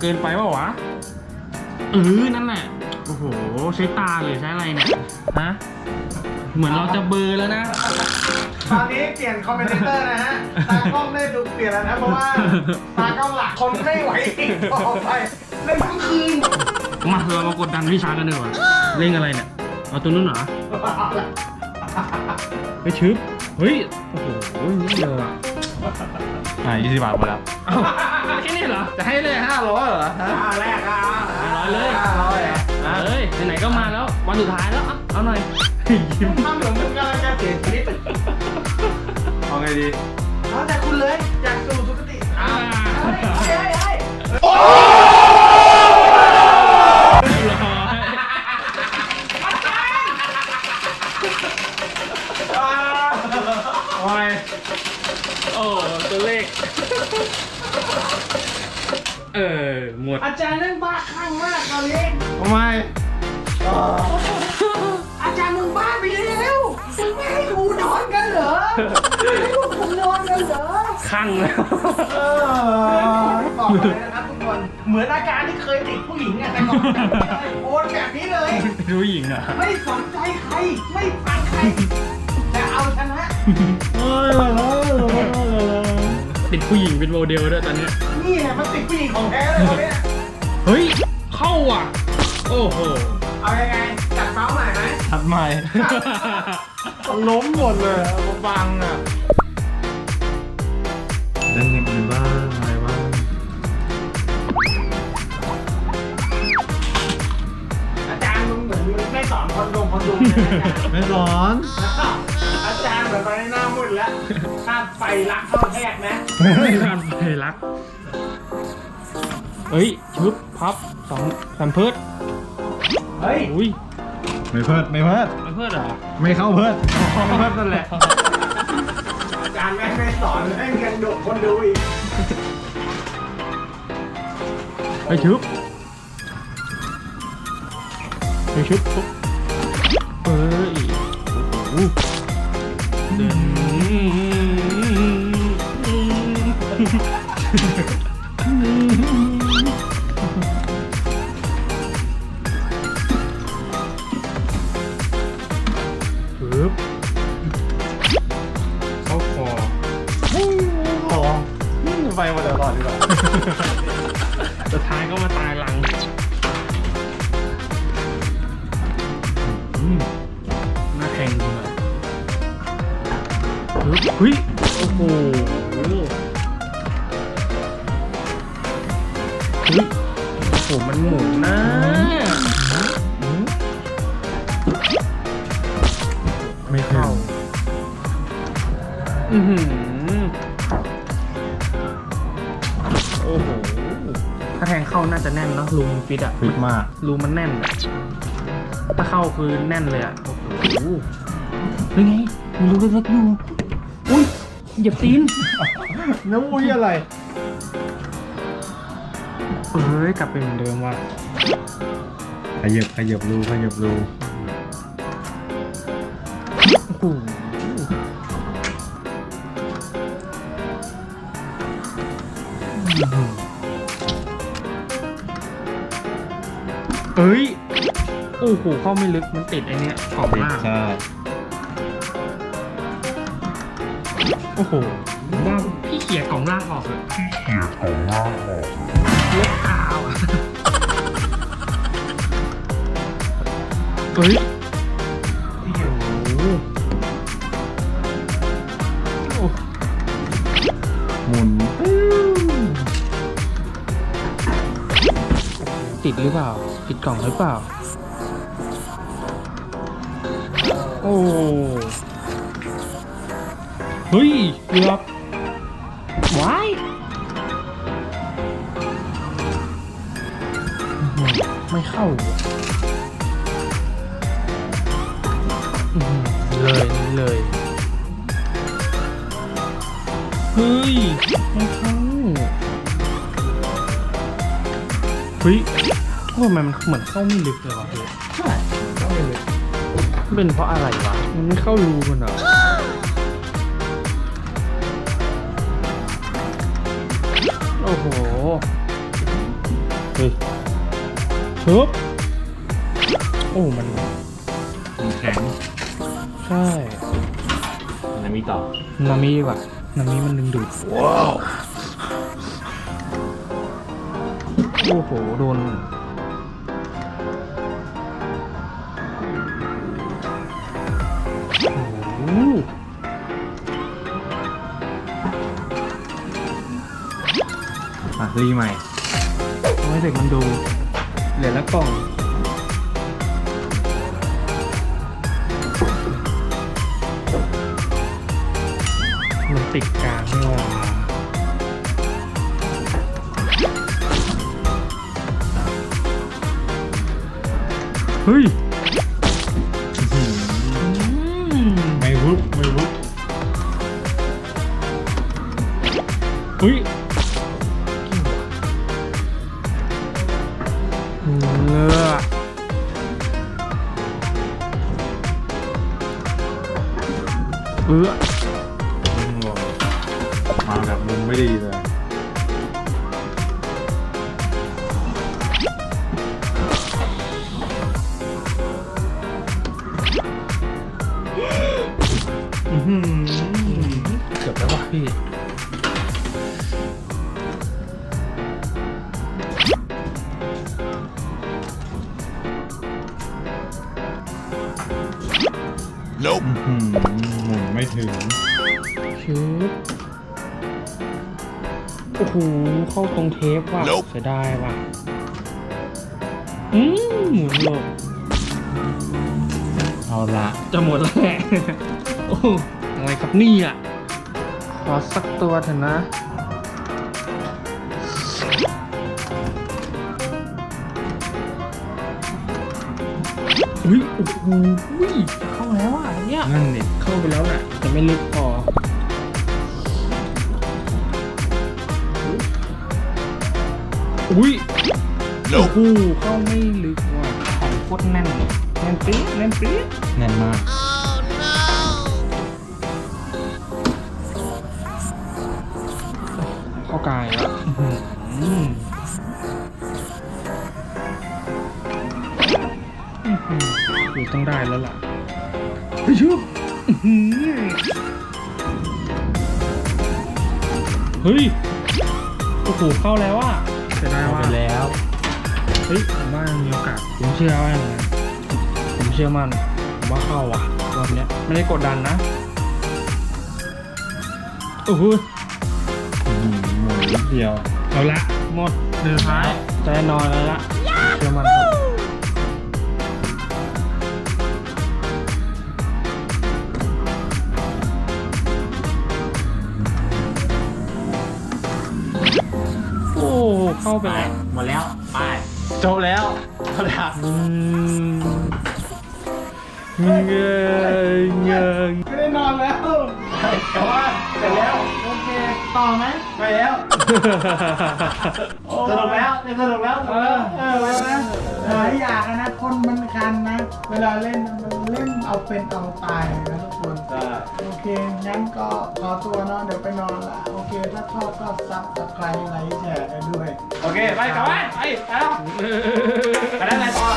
เกินไปเปล่าวะเออนั่นแหละ โอ้โห ใช้ตาเลยใช้อะไรเนี่ย ฮะ เหมือนเราจะเบลอร์แล้วนะ ตอนนี้เปลี่ยนคอมเมนเตอร์นะฮะ ตากล้องได้ถูกเปลี่ยนแล้วนะ เพราะว่าตากล้องหลักคนไม่ไหวอีกต่อไปเล่นทั้งคืนมาเรามากดดันพี่ชาร์กกันดีกว่าเล่นอะไรเนี่ย เอาตัวนู้นเหรอไปชึบ เฮ้ย โอ้โหนี่เดียวอะอ่ายี่สิบบาทหมดแล้ว เอ้าแค่นี้เหรอ จะให้เลยห้าร้อยเหรอฮะอ่าแรกอะห้าร้อยเลยห้าร้อยอะเอาเลยไหนๆก็มาแล้ววันสุดท้ายแล้วเอาเอาหน่อยยิ้มทำเหมือนมึงกำลังจะเสียชีวิตเอาไงดีเอาแต่คุณเลยอยากสู่สุคติอ่าเฮ้ยเฮ้ยเฮ้ยโอ้ยโอ้ตัวเลข เออ หมด อาจารย์นั่งบ้าคลั่งมากตอนนี้ทำไมอาจารย์มึงบ้าไปแล้วมึงไม่ให้กูนอนกันเหรอไม่ให้พวกผมนอนกันเหรอข้างแล้ว เออบอกเลยนะครับทุกคนเหมือนอาการที่เคยติดผู้หญิงอะแต่ก่อนโอนแบบนี้เลย รู้หญิงเหรอะไม่สนใจใครไม่ฟังใครแต่เอาชนะ ติดผู้หญิงเป็นโมเดลด้วยตอนเนี้ยนี่แหละมันติดผู้หญิงของแท้เลยคนเนี้ยเฮ้ย เข้าอะ โอ้โหเอายังไงจัดเป้าใหม่ไหมทัดใหม่ ล้มหมดเลยเอามาบังอะเล่นอย่างอื่นบ้างอะไรบ้างอาจารย์มึงเหมือนมึงไม่สอนคนดงคนดูเลยนะไม่ร้อนอาจารย์แบ บตอนนี้หน้ามืดแล้วถ้าไฟรักเข้าแทกนะการไฟรักเฮ้ยชุบพับสองแซมเพิร์ดเฮ้ยอุ้ยไม่เพิดไม่เพิดแซมเพิร์ดเหรอไม่เข้าเพิดไม่เพิดนั่นแหละอาจารย์แม่งไม่สอนให้เงินดกคนดูอีกไปชุบไปชุบปุ๊บเอ้ยโอ้โหเดิน ปึ๊บเข้าคอต่อไปหมดแล้วรอดดีกว่าสุดท้ายก็มาตายหลัง เฮ้ยโอ้โหเฮ้ยโอ้โหมันหมุนนะไม่เข้าอือหือโอ้โหถ้าแทงเข้าน่าจะแน่นเนอะรูมันฟิตอะฟิตมากรูมันแน่นอะถ้าเข้าคือแน่นเลยอะโอ้โหเป็นไงมีรูเล็กๆอยู่ อุ้ยเหยียบตีนน้ำอุ้ยอะไร เอ้ยกลับไปเหมือนเดิมว่ะขยับขยับรูขยับรูโอ้โหเอ้ย โอ้โหเข้าไม่ลึกมันติดไอเนี้ยกล่องล่างใช่ อ้โหผมว่าพี่เขี่ยกล่องล่างออกเลยพี่เขี่ยกล่องล่างออกเล็กขาวอะเฮ้ยโอ้โหโอ้หมุนติดหรือเปล่า ติดกล่องหรือเปล่า โอ้ เฮ้ยเกือบว้ายอื้อหือไม่เข้าอื้อหือเลยเลยเฮ้ยไม่เข้าเฮ้ยทำไมมันเหมือนเข้าไม่ลึกเลยวะเฮ้ยใช่เข้าไปเลยมันเป็นเพราะอะไรวะ มันไม่เข้ารูมันเหรอ อ้โหปึ๊บโอ้มันมันแข็งใช่อะไรมีต่อนามิดีกว่านามิมันดึงดูดว้าวโอ้โหโดน อะรีใหม่เอาให้เด็กมันดู เหลือละกล่อง มันติดกลางนี่ว่าเฮ้ย เอองงมาแบบมุมไม่ดีเลยอื้อหือเกือบแล้วว่ะพี่ ถึงชิปโอ้โหเข้าตรงเทปว่ะเสียดายว่ะ อืมหมุนหลบเอาละจะหมดแล้วแหละโอ้โหอะไรครับเนี่อะ ขอสักตัวเถอะนะ อุ้ยโอ้โหอุ้ยเข้าแล้วอะเนี่ยนั่นนี่เข้าไปแล้วแหละแต่ไม่ลึกพออุ้ยโอ้โหเข้าไม่ลึกว่ะของโคตรแน่นแน่นปี๊ดแน่นปี๊ดแน่นมากเข้ากายแล้ว อคือต้องได้แล้วล่ะเฮ้ยชุบอื้อหือเฮ้ย โอ้โหเข้าแล้วอะเสียดายเอาว่าไปแล้วเฮ้ยผมว่ามีโอกาสผมเชื่อว่าอย่างนั้นผมเชื่อมั่นผมว่าเข้าว่ะรอบเนี้ยไม่ได้กดดันนะโอ้โหอื้อหือหมุนนิดเดียวเอาละหมดเดือนท้ายใจนอนแล้วละเชื่อมันครับ เข้าไปแล้วหมดแล้วไปจบแล้วเอาละอืมเงยเงยไม่ได้นอนแล้วแต่ว่าเสร็จแล้วโอเคต่อไหมไปแล้วสนุกแล้วนี่สนุกแล้วเออเออแล้วนะ หลายอย่างอะนะคนมันคันนะ เวลาเล่นนะมันเล่นเอาเป็นเอาตายนะทุกคนใช่โอเค งั้นก็ขอตัวเนาะเดี๋ยวไปนอนละ โอเค ถ้าชอบก็ซับกับใครไลค์แชร์ให้ด้วยโอเค ไปกลับบ้านไปไปแล้วไปได้ไหนต่อ